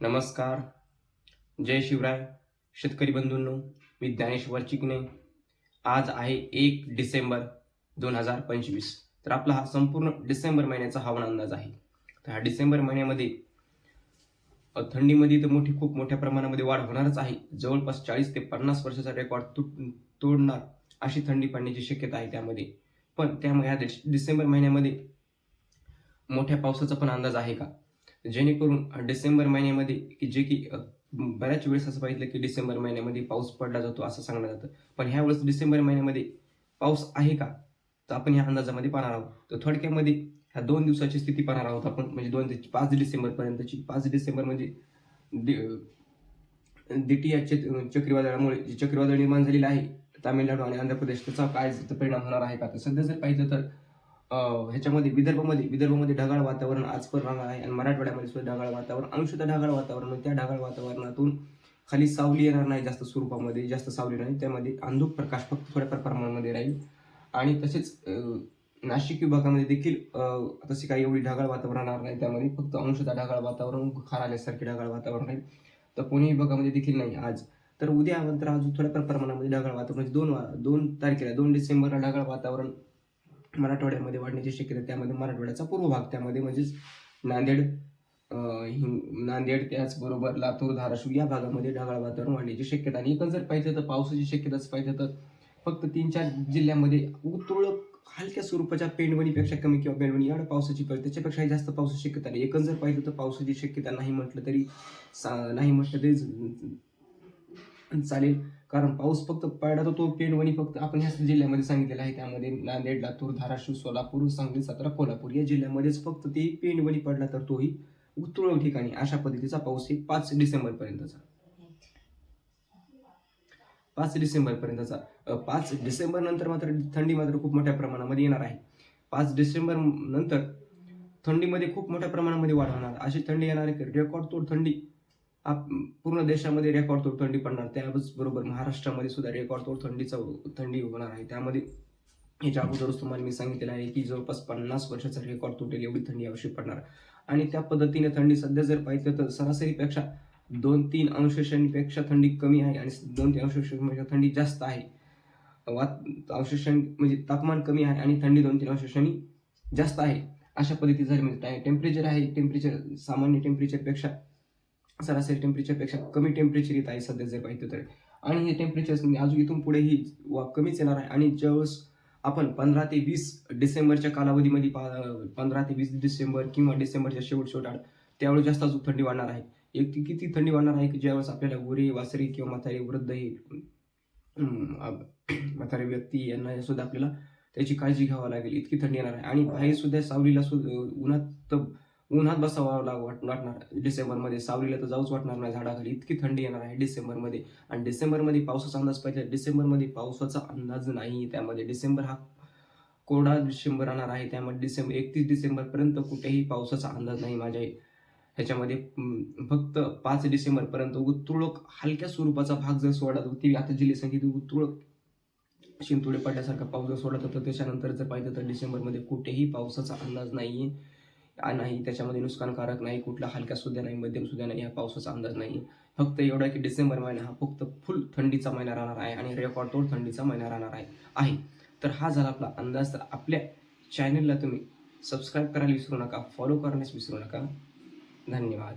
नमस्कार. जय शिवराय. शेतकरी बंधूंनो मी ज्ञानेश्वर चिकणे आज आहे एक डिसेंबर दोन हजार पंचवीस. तर आपला हा संपूर्ण डिसेंबर महिन्याचा हवामान अंदाज आहे. तर हा डिसेंबर महिन्यामध्ये थंडीमध्ये तर मोठी खूप मोठ्या प्रमाणामध्ये वाढ होणारच आहे. जवळपास चाळीस ते पन्नास वर्षाचा रेकॉर्ड तुट तोडणार अशी थंडी पडण्याची शक्यता आहे त्यामध्ये. पण त्यामुळे ह्या डिसेंबर महिन्यामध्ये मोठ्या पावसाचा पण अंदाज आहे का? जेणेकरून डिसेंबर महिन्यामध्ये की जे की बऱ्याच वेळेस असं पाहिजे की डिसेंबर महिन्यामध्ये पाऊस पडला जातो असं सांगण्यात जातं पण ह्या वेळेस डिसेंबर महिन्यामध्ये पाऊस आहे का? तर आपण ह्या अंदाजामध्ये पाहणार आहोत. तर थोडक्यामध्ये ह्या दोन दिवसाची स्थिती पाहणार आहोत आपण. म्हणजे दोन ते पाच डिसेंबर पर्यंतची पाच डिसेंबर म्हणजे दि- दिटी या चक- चक्रीवादळामुळे जे चक्रीवादळ निर्माण झालेली आहे तामिळनाडू आणि आंध्र प्रदेश त्याचा काय परिणाम होणार आहे का? तर सध्या जर पाहिलं तर ह्याच्यामध्ये विदर्भामध्ये विदर्भामध्ये ढगाळ वातावरण आज पण राहणार आहे. आणि मराठवाड्यामध्ये सुद्धा ढगाळ वातावरण अंशतः ढगाळ वातावरण आहे. त्या ढगाळ वातावरणातून खाली सावली येणार नाही जास्त स्वरूपामध्ये जास्त सावली नाही. त्यामध्ये अंधुक प्रकाश फक्त थोड्याफार प्रमाणामध्ये राहील. आणि तसेच नाशिक विभागामध्ये देखील तसे काही एवढी ढगाळ वातावरण राहणार नाही. त्यामध्ये फक्त अंशतः ढगाळ वातावरण खार आल्यासारखे ढगाळ वातावरण राहील. तर पुणे विभागामध्ये देखील नाही आज. तर उद्या नंतर अजून थोड्याफार प्रमाणामध्ये ढगाळ वातावरण म्हणजे दोन वा- दोन तारखेला दोन डिसेंबरला ढगाळ वातावरण मराठवाड्यामध्ये वाढण्याची शक्यता त्यामध्ये मराठवाड्याचा पूर्व भाग त्यामध्ये म्हणजेच नांदेड हिंग- नांदेड त्याचबरोबर लातूर धाराशिव या भागामध्ये ढगाळ वातावरण वाढण्याची शक्यता आणि एकूण जर पाहिजे तर पावसाची शक्यताच पाहिजे तर फक्त तीन चार जिल्ह्यामध्ये तुरळक हलक्या स्वरूपाच्या पेंडवणीपेक्षा कमी किंवा पेंडवणी एवढ्या पावसाची पडेल त्याच्यापेक्षाही जास्त पावसाची शक्यता नाही. एकंदर जर पाहिजे तर पावसाची शक्यता नाही म्हटलं तरी सा- नाही म्हटलं तरी चालेल. कारण पाऊस फक्त पडला तर तो पेंडवणी फक्त आपण ह्याच जिल्ह्यामध्ये सांगितलेला आहे. त्यामध्ये नांदेड लातूर धाराशिव सोलापूर सांगली सातारा कोल्हापूर या जिल्ह्यामध्येच फक्त ते पेंडवणी पडला तर तोही तुरळक ठिकाणी. अशा पद्धतीचा पाऊस हे पाच डिसेंबर पर्यंतचा पाच डिसेंबर पर्यंतचा पाच डिसेंबर नंतर मात्र थंडी मात्र खूप मोठ्या प्रमाणामध्ये येणार आहे. पाच डिसेंबर नंतर थंडीमध्ये खूप मोठ्या प्रमाणामध्ये वाढ होणार. अशी थंडी येणार रेकॉर्ड तोड थंडी. आप पूर्ण देशामध्ये रेकॉर्ड तोड थंडी पडणार त्याचबरोबर महाराष्ट्रामध्ये सुद्धा रेकॉर्ड तोड थंडीचा थंडी होणार आहे. त्यामध्ये याच्या अगोदरच तुम्हाला मी सांगितलेलं आहे की जवळपास पन्नास वर्षाचा रेकॉर्ड तुटेल एवढी थंडी आवश्यक पडणार. आणि त्या पद्धतीने थंडी सध्या जर पाहिजे तर सरासरीपेक्षा दोन तीन अंशांपेक्षा थंडी कमी आहे आणि दोन तीन अंशांपेक्षा थंडी जास्त आहे. वात अंशांश म्हणजे तापमान कमी आहे आणि थंडी दोन तीन अंशांनी जास्त आहे. अशा पद्धती म्हणजे टेम्परेचर आहे टेम्परेचर सामान्य टेम्परेचरपेक्षा सरासरी टेम्परेचरपेक्षा कमी टेम्परेचर येत आहे सध्या जर पाहिजे तर. आणि हे टेम्परेचर म्हणजे अजून इथून पुढेही वा- कमीच येणार आहे. आणि ज्यावेळेस आपण पंधरा ते वीस डिसेंबरच्या कालावधीमध्ये पा- पंधरा ते वीस डिसेंबर किंवा डिसेंबरच्या शेवट शेवट आड त्यावेळेस जास्त अजून थंडी वाढणार आहे. एक ती किती थंडी वाढणार आहे की ज्यावेळेस आपल्याला गोरे वासरे किंवा म्हातारे वृद्ध हे म्हातारे व्यक्ती यांना सुद्धा आपल्याला त्याची काळजी घ्यावी लागेल. इतकी थंडी येणार आहे. आणि बाहेर सुद्धा सावलीला सुद्धा उन्हात तर उन्हात बसावं लाग वाट वाटणार. डिसेंबरमध्ये सावलीला तर जाऊच वाटणार नाही झाडाखाली. इतकी थंडी येणार आहे डिसेंबरमध्ये. आणि डिसेंबरमध्ये पावसाचा अंदाज पाहिजे डिसेंबरमध्ये पावसाचा अंदाज नाही. त्यामध्ये डिसेंबर हा कोरडा डिसेंबर राहणार आहे. त्यामध्ये डिसेंबर एकतीस डिसेंबरपर्यंत कुठेही पावसाचा अंदाज नाही माझ्या ह्याच्यामध्ये. फक्त पाच डिसेंबरपर्यंत तुळक हलक्या स्वरूपाचा भाग जर सोडला होती ती आता जिल्हे सांगितली तुळक शिंतुडे पडल्यासारखा पाऊस जर सोडला तर त्याच्यानंतर जर पाहिलं तर डिसेंबरमध्ये कुठेही पावसाचा अंदाज नाही. आहे नाही त्याच्यामध्ये नुकसानकारक नाही कुठला हलक्या सुद्धा नाही मध्यम सुद्धा नाही हा पावसाचा अंदाज नाही फक्त एवढा की डिसेंबर महिना हा फक्त फुल थंडीचा महिना राहणार आहे आणि रेकॉर्ड तोड थंडीचा महिना राहणार आहे. आहे. तर हा झाला आपला अंदाज. तर आपल्या चॅनलला तुम्ही सबस्क्राईब करायला विसरू नका फॉलो करण्यास विसरू नका. धन्यवाद.